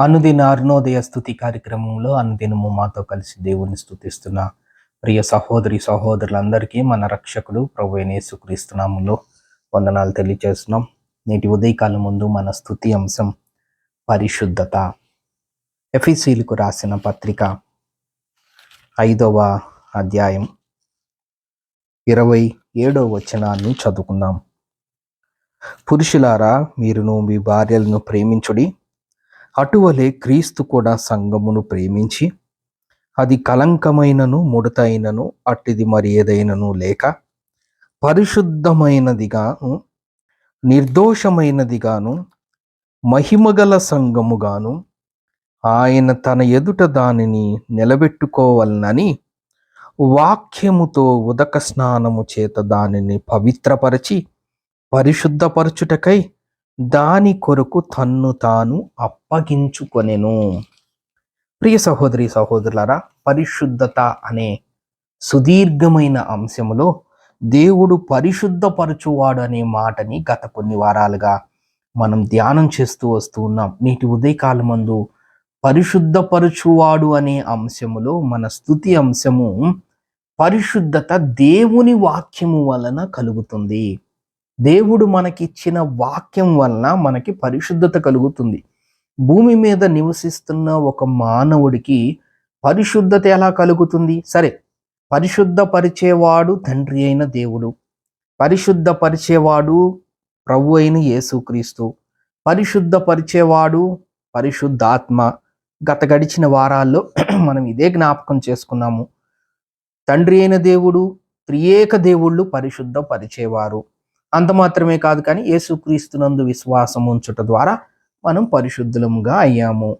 అనుదిన అరుణోదయ స్థుతి కార్యక్రమంలో అనుదినము మాతో కలిసి దేవుని స్థుతిస్తున్న ప్రియ సహోదరి సహోదరులందరికీ మన రక్షకుడు ప్రభు అయిన వందనాలు తెలియజేస్తున్నాం నేటి ఉదయకాలం ముందు మన స్థుతి అంశం పరిశుద్ధత. ఎఫీసీలకు రాసిన పత్రిక ఐదవ అధ్యాయం ఇరవై ఏడవ వచనాన్ని చదువుకుందాం. పురుషులారా మీరును మీ భార్యలను ప్రేమించుడి అటువలే క్రీస్తు కూడా సంఘమును ప్రేమించి అది కలంకమైనను ముడతైనను అట్టిది మరి ఏదైనను లేక పరిశుద్ధమైనదిగాను నిర్దోషమైనదిగాను మహిమగల సంఘముగాను ఆయన తన ఎదుట దానిని నిలబెట్టుకోవాలనని వాక్యముతో ఉదక స్నానము చేత దానిని పవిత్రపరచి పరిశుద్ధపరచుటకై దాని కొరకు తన్ను తాను అప్పగించుకొనెను. ప్రియ సహోదరి సహోదరులారా పరిశుద్ధత అనే సుదీర్ఘమైన అంశములో దేవుడు పరిశుద్ధపరచువాడు అనే మాటని గత కొన్ని వారాలుగా మనం ధ్యానం చేస్తూ వస్తూ ఉన్నాం. నేటి ఉదయకాలం మందు పరిశుద్ధపరచువాడు అనే అంశములో మన స్థుతి అంశము పరిశుద్ధత దేవుని వాక్యము వలన కలుగుతుంది. దేవుడు మనకిచ్చిన వాక్యం వలన మనకి పరిశుద్ధత కలుగుతుంది. భూమి మీద నివసిస్తున్న ఒక మానవుడికి పరిశుద్ధత ఎలా కలుగుతుంది? సరే పరిశుద్ధపరిచేవాడు తండ్రి అయిన దేవుడు పరిశుద్ధపరిచేవాడు ప్రభు అయిన యేసుక్రీస్తు పరిశుద్ధపరిచేవాడు పరిశుద్ధాత్మ. గత గడిచిన వారాల్లో మనం ఇదే జ్ఞాపకం చేసుకున్నాము. తండ్రి అయిన దేవుడు త్రియేక దేవుళ్ళు పరిశుద్ధపరిచేవారు. అంత మాత్రమే కాదు కానీ యేసుక్రీస్తునందు విశ్వాసం ఉంచుట ద్వారా మనం పరిశుద్ధులముగా అయ్యాము.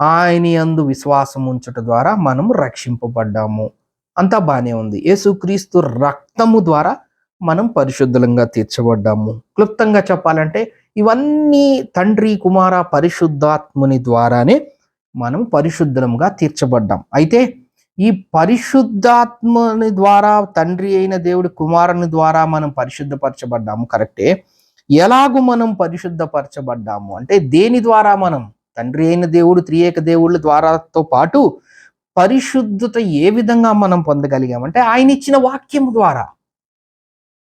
ఆయన అందు విశ్వాసం ఉంచుట ద్వారా మనం రక్షింపబడ్డాము. అంతా బాగానే ఉంది. యేసుక్రీస్తు రక్తము ద్వారా మనం పరిశుద్ధులంగా తీర్చబడ్డాము. క్లుప్తంగా చెప్పాలంటే ఇవన్నీ తండ్రి కుమార పరిశుద్ధాత్ముని ద్వారానే మనం పరిశుద్ధులంగా తీర్చబడ్డాం. అయితే ఈ పరిశుద్ధాత్మని ద్వారా తండ్రి అయిన దేవుడి కుమారుని ద్వారా మనం పరిశుద్ధపరచబడ్డాము కరెక్టే ఎలాగూ మనం పరిశుద్ధపరచబడ్డాము? అంటే దేని ద్వారా మనం? తండ్రి అయిన దేవుడు త్రియేక దేవుళ్ళ ద్వారాతో పాటు పరిశుద్ధత ఏ విధంగా మనం పొందగలిగామంటే ఆయన ఇచ్చిన వాక్యం ద్వారా.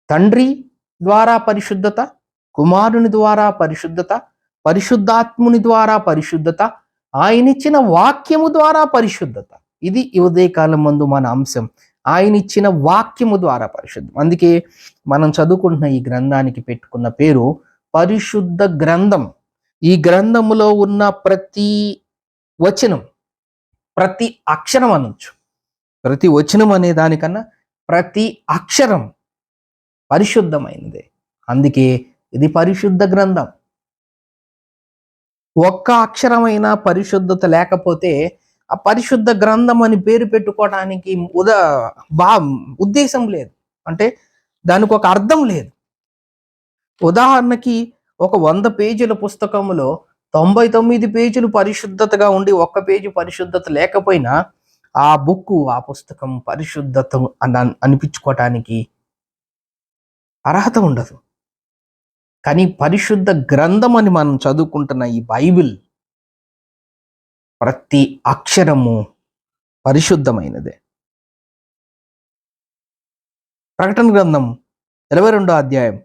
తండ్రి ద్వారా పరిశుద్ధత కుమారుని ద్వారా పరిశుద్ధత పరిశుద్ధాత్ముని ద్వారా పరిశుద్ధత ఆయన ఇచ్చిన వాక్యము ద్వారా పరిశుద్ధత. ఇది ఈ ఉదయకాలం ముందు మన అంశం. ఆయన ఇచ్చిన వాక్యము ద్వారా పరిశుద్ధం. అందుకే మనం చదువుకుంటున్న ఈ గ్రంథానికి పెట్టుకున్న పేరు పరిశుద్ధ గ్రంథం. ఈ గ్రంథములో ఉన్న ప్రతి వచనం ప్రతి అక్షరం అనొచ్చు. ప్రతి వచనం అనే దానికన్నా ప్రతి అక్షరం పరిశుద్ధమైనదే. అందుకే ఇది పరిశుద్ధ గ్రంథం. ఒక్క అక్షరమైన పరిశుద్ధత లేకపోతే ఆ పరిశుద్ధ గ్రంథం అని పేరు పెట్టుకోవడానికి ఉదా బా ఉద్దేశం లేదు. అంటే దానికి ఒక అర్థం లేదు. ఉదాహరణకి ఒక వంద పేజీల పుస్తకంలో తొంభై తొమ్మిది పేజీలు పరిశుద్ధతగా ఉండి ఒక్క పేజీ పరిశుద్ధత లేకపోయినా ఆ బుక్ ఆ పుస్తకం పరిశుద్ధత అని అనిపించుకోవటానికి అర్హత ఉండదు. కానీ పరిశుద్ధ గ్రంథం అని మనం చదువుకుంటున్న ఈ బైబిల్ ప్రతి అక్షరము పరిశుద్ధమైనదే. ప్రకటన గ్రంథం ఇరవై రెండో అధ్యాయం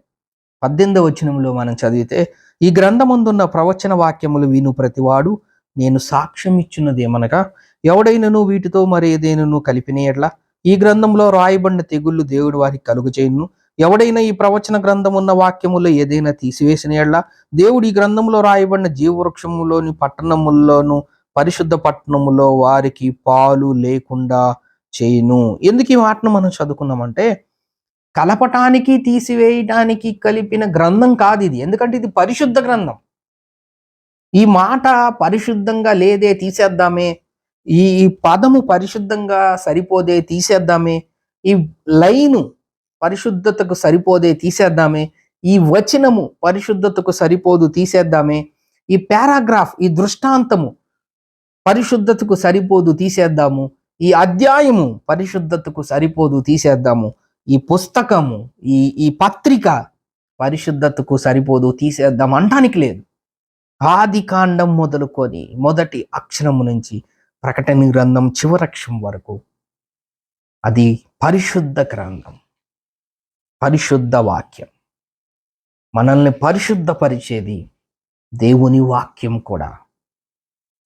పద్దెనిమిదవ వచనంలో మనం చదివితే ఈ గ్రంథముందున్న ప్రవచన వాక్యములు విను ప్రతివాడు నేను సాక్ష్యం ఇచ్చినదేమనగా ఏమనగా ఎవడైనను వీటితో మరి ఏదైనను కలిపిన ఎట్లా ఈ గ్రంథంలో రాయబడిన తెగుళ్ళు దేవుడు వారికి కలుగు చేయను ఎవడైనా ఈ ప్రవచన గ్రంథం ఉన్న వాక్యములో ఏదైనా తీసివేసిన ఎడ్ల? దేవుడు ఈ గ్రంథంలో రాయబడిన జీవవృక్షములోని పట్టణముల్లోను పరిశుద్ధ పట్టణములో వారికి పాలు లేకుండా చేయును. ఎందుకు ఈ మాటను మనం చదువుకున్నామంటే కలపటానికి తీసివేయటానికి కలిపిన గ్రంథం కాదు ఇది. ఎందుకంటే ఇది పరిశుద్ధ గ్రంథం. ఈ మాట పరిశుద్ధంగా లేదే తీసేద్దామే. ఈ ఈ పదము పరిశుద్ధంగా సరిపోదే తీసేద్దామే. ఈ లైను పరిశుద్ధతకు సరిపోదే తీసేద్దామే. ఈ వచనము పరిశుద్ధతకు సరిపోదు తీసేద్దామే. ఈ పారాగ్రాఫ్ ఈ దృష్టాంతము పరిశుద్ధతకు సరిపోదు తీసేద్దాము. ఈ అధ్యాయము పరిశుద్ధతకు సరిపోదు తీసేద్దాము. ఈ పుస్తకము ఈ ఈ పత్రిక పరిశుద్ధతకు సరిపోదు తీసేద్దాం అంటానికి లేదు. ఆది కాండం మొదలుకొని మొదటి అక్షరము నుంచి ప్రకటన గ్రంథం చివరక్షం వరకు అది పరిశుద్ధ గ్రంథం పరిశుద్ధ వాక్యం. మనల్ని పరిశుద్ధపరిచేది దేవుని వాక్యం కూడా.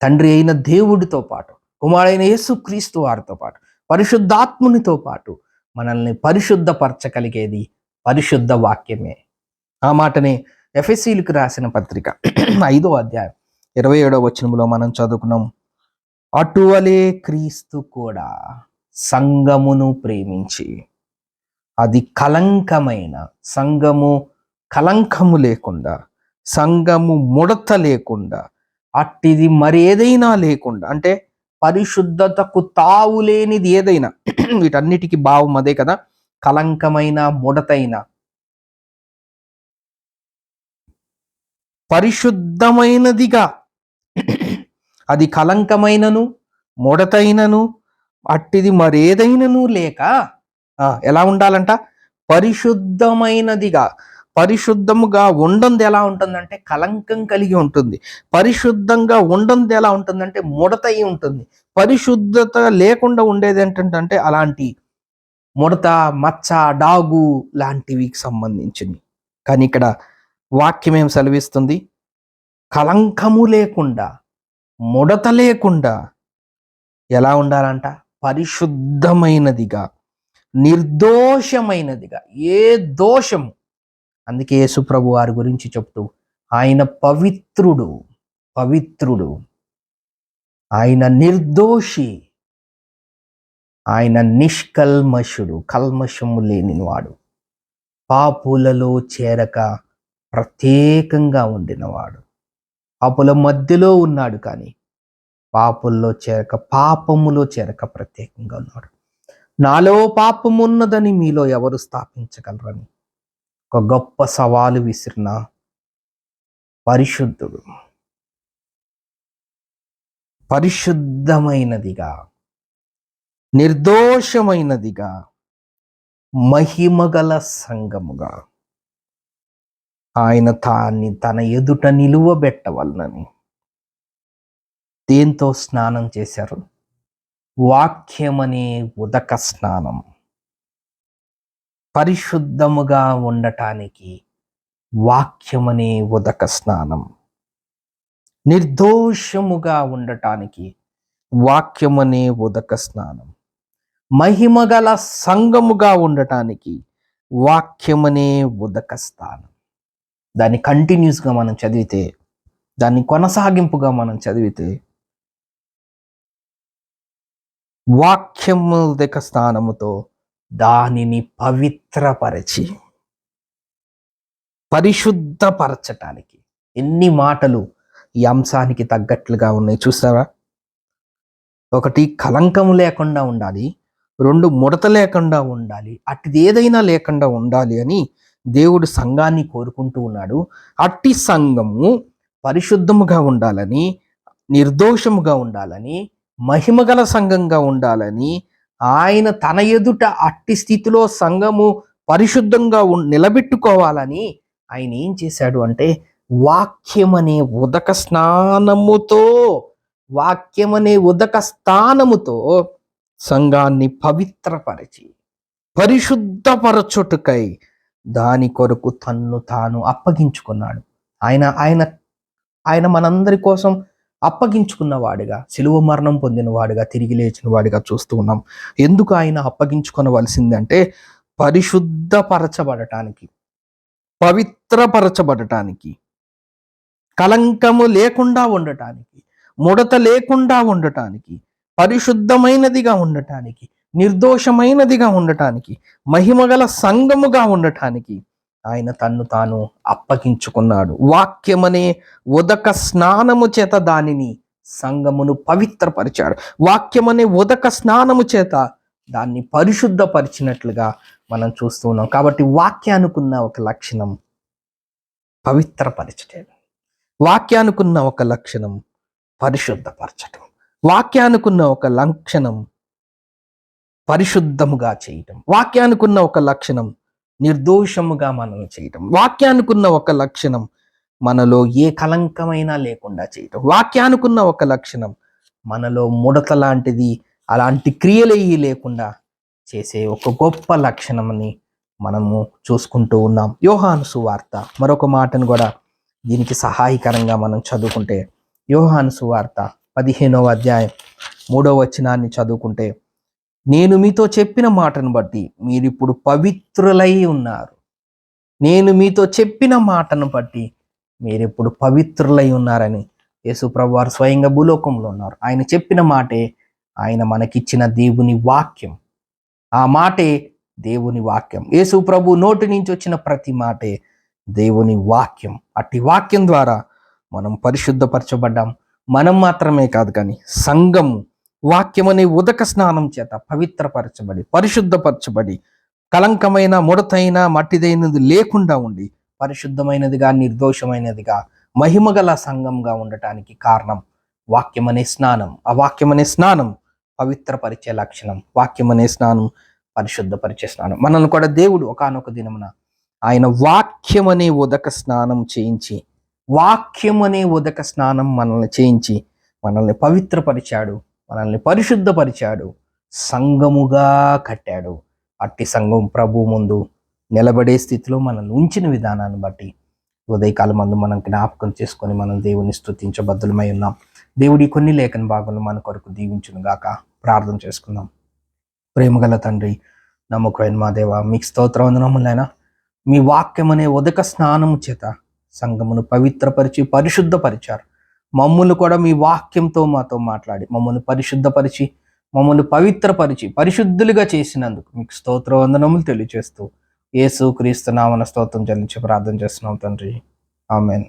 తండ్రి అయిన దేవుడితో పాటు కుమారుడైన యేసుక్రీస్తు వారితో పాటు పరిశుద్ధాత్మునితో పాటు మనల్ని పరిశుద్ధపరచగలిగేది పరిశుద్ధ వాక్యమే. ఆ మాటనే ఎఫ్ఎస్సీలకు రాసిన పత్రిక ఐదో అధ్యాయం ఇరవై ఏడవ వచనంలో మనం చదువుకున్నాం. అటువలే క్రీస్తు కూడా సంగమును ప్రేమించి అది కలంకమైన సంఘము కలంకము లేకుండా సంఘము ముడత లేకుండా అట్టిది మరి ఏదైనా లేకుండా అంటే పరిశుద్ధతకు తావు లేనిది ఏదైనా వీటన్నిటికీ భావం అదే కదా కలంకమైన ముడతైన. పరిశుద్ధమైనదిగా అది కలంకమైనను ముడతైనను అట్టిది మరేదైనను లేక ఆ, ఎలా ఉండాలంట? పరిశుద్ధమైనదిగా పరిశుద్ధముగా ఉండంది ఎలా ఉంటుందంటే కలంకం కలిగి ఉంటుంది. పరిశుద్ధంగా ఉండంది ఎలా ఉంటుందంటే ముడత అయి ఉంటుంది. పరిశుద్ధత లేకుండా ఉండేది ఏంటంటే అలాంటి ముడత మచ్చ డాగు లాంటివి సంబంధించింది కానీ ఇక్కడ వాక్యం ఏం సెలవిస్తుంది? కలంకము లేకుండా ముడత లేకుండా ఎలా ఉండాలంట? పరిశుద్ధమైనదిగా నిర్దోషమైనదిగా ఏ దోషము అందుకే యేసుప్రభు వారి గురించి చెప్తూ ఆయన పవిత్రుడు పవిత్రుడు. ఆయన నిర్దోషి. ఆయన నిష్కల్మషుడు కల్మషము లేనివాడు. పాపులలో చేరక ప్రత్యేకంగా ఉండినవాడు. పాపుల మధ్యలో ఉన్నాడు కానీ పాపుల్లో చేరక పాపములో చేరక ప్రత్యేకంగా ఉన్నాడు. నాలో పాపమున్నదని మీలో ఎవరు స్థాపించగలరని? ఒక గొప్ప సవాలు విసిరిన పరిశుద్ధుడు. పరిశుద్ధమైనదిగా నిర్దోషమైనదిగా మహిమగల సంగముగా ఆయన తాన్ని తన ఎదుట నిలువబెట్టవలనని దేంతో స్నానం చేశారు? వాక్యమనే ఉదక స్నానం. పరిశుద్ధముగా ఉండటానికి వాక్యమనే ఉదక స్నానం. నిర్దోషముగా ఉండటానికి వాక్యమనే ఉదక స్నానం. మహిమగల సంగముగా ఉండటానికి వాక్యమనే ఉదక స్థానం దాన్ని కంటిన్యూస్గా మనం చదివితే దాన్ని కొనసాగింపుగా మనం చదివితే వాక్యము ఉదక స్థానముతో దానిని పవిత్రపరచి పరిశుద్ధపరచటానికి. ఎన్ని మాటలు ఈ అంశానికి తగ్గట్లుగా ఉన్నాయి చూసారా ఒకటి కలంకం లేకుండా ఉండాలి. రెండు ముడత లేకుండా ఉండాలి. అట్టిది ఏదైనా లేకుండా ఉండాలి అని దేవుడు సంఘాన్ని కోరుకుంటూ ఉన్నాడు. అట్టి సంఘము పరిశుద్ధముగా ఉండాలని నిర్దోషముగా ఉండాలని మహిమగల సంఘంగా ఉండాలని ఆయన తన ఎదుట అట్టి స్థితిలో సంఘము పరిశుద్ధంగా నిలబెట్టుకోవాలని ఆయన ఏం చేశాడు అంటే వాక్యమనే ఉదక స్నానముతో వాక్యమనే ఉదక స్థానముతో సంఘాన్ని పవిత్రపరిచి పరిశుద్ధపరచుటకై దాని కొరకు తన్ను తాను అప్పగించుకున్నాడు. ఆయన ఆయన ఆయన మనందరి కోసం అప్పగించుకున్న వాడిగా సిలువ మరణం పొందిన వాడిగా తిరిగి లేచిన వాడిగా చూస్తూ ఉన్నాం. ఎందుకు ఆయన అప్పగించుకొనవలసిందంటే పరిశుద్ధపరచబడటానికి పవిత్రపరచబడటానికి కలంకము లేకుండా ఉండటానికి ముడత లేకుండా ఉండటానికి పరిశుద్ధమైనదిగా ఉండటానికి నిర్దోషమైనదిగా ఉండటానికి మహిమగల సంఘముగా ఉండటానికి ఆయన తన్ను తాను అప్పగించుకున్నాడు. వాక్యమనే ఉదక స్నానము చేత దానిని సంగమును పవిత్రపరిచాడు. వాక్యమనే ఉదక స్నానము చేత దాన్ని పరిశుద్ధపరిచినట్లుగా మనం చూస్తూ ఉన్నాం. కాబట్టి వాక్యానుకున్న ఒక లక్షణం పవిత్రపరచటం. వాక్యానుకున్న ఒక లక్షణం పరిశుద్ధపరచటం. వాక్యానుకున్న ఒక లక్షణం పరిశుద్ధముగా చేయటం. వాక్యానుకున్న ఒక లక్షణం నిర్దోషముగా మనం చేయటం. వాక్యానుకున్న ఒక లక్షణం మనలో ఏ కలంకమైనా లేకుండా చేయటం. వాక్యానుకున్న ఒక లక్షణం మనలో ముడత లాంటిది అలాంటి క్రియలేయి లేకుండా చేసే ఒక గొప్ప లక్షణమని మనము చూసుకుంటూ ఉన్నాం. యోహాను సువార్త మరొక మాటను కూడా దీనికి సహాయకరంగా మనం చదువుకుంటే యోహాను సువార్త పదిహేనవ అధ్యాయం మూడవ వచనాన్ని చదువుకుంటే నేను మీతో చెప్పిన మాటను బట్టి మీరు ఇప్పుడు పవిత్రులై ఉన్నారు. నేను మీతో చెప్పిన మాటను బట్టి మీరు ఇప్పుడు పవిత్రులై ఉన్నారని యేసుప్రభు వారు స్వయంగా భూలోకంలో ఉన్నారు. ఆయన చెప్పిన మాటే ఆయన మనకిచ్చిన దేవుని వాక్యం. ఆ మాటే దేవుని వాక్యం. యేసు ప్రభు నోటి నుంచి వచ్చిన ప్రతి మాటే దేవుని వాక్యం. అట్టి వాక్యం ద్వారా మనం పరిశుద్ధపరచబడ్డాం. మనం మాత్రమే కాదు కానీ సంఘము వాక్యం అనే ఉదక స్నానం చేత పవిత్రపరచబడి పరిశుద్ధపరచబడి కలంకమైన ముడతైన మట్టిదైనది లేకుండా ఉండి పరిశుద్ధమైనదిగా నిర్దోషమైనదిగా మహిమగల సంఘంగా ఉండటానికి కారణం వాక్యమనే స్నానం. ఆ వాక్యమనే స్నానం పవిత్రపరిచే లక్షణం. వాక్యమనే స్నానం పరిశుద్ధపరిచే స్నానం. మనల్ని కూడా దేవుడు ఒకానొక దినమున ఆయన వాక్యమనే ఉదక స్నానం చేయించి వాక్యమనే ఉదక స్నానం మనల్ని చేయించి మనల్ని పవిత్రపరిచాడు. మనల్ని పరిశుద్ధపరిచాడు. సంఘముగా కట్టాడు. అట్టి సంఘం ప్రభు ముందు నిలబడే స్థితిలో మనల్ని ఉంచిన విధానాన్ని బట్టి ఉదయకాలం మందు మనం జ్ఞాపకం చేసుకొని మనం దేవుని స్థుతించబద్ధులమై ఉన్నాం. దేవుడి కొన్ని లేఖన భాగంలో మన కొరకు దీవించును గాక. ప్రార్థన చేసుకుందాం. ప్రేమగల తండ్రి నమ్మకమైన మా దేవ మీకు స్తోత్ర వందనములైనా మీ వాక్యం అనే ఉదక స్నానము చేత సంఘమును పవిత్రపరిచి పరిశుద్ధపరిచారు. మమ్మల్ని కూడా మీ వాక్యంతో మాతో మాట్లాడి మమ్మల్ని పరిశుద్ధపరిచి మమ్మల్ని పవిత్రపరిచి పరిశుద్ధులుగా చేసినందుకు మీకు స్తోత్ర వందనములు తెలియజేస్తూ యేసు క్రీస్తు నామన స్తోత్రం చెల్లించి ప్రార్థన చేస్తున్నాం తండ్రి. ఆమెన్.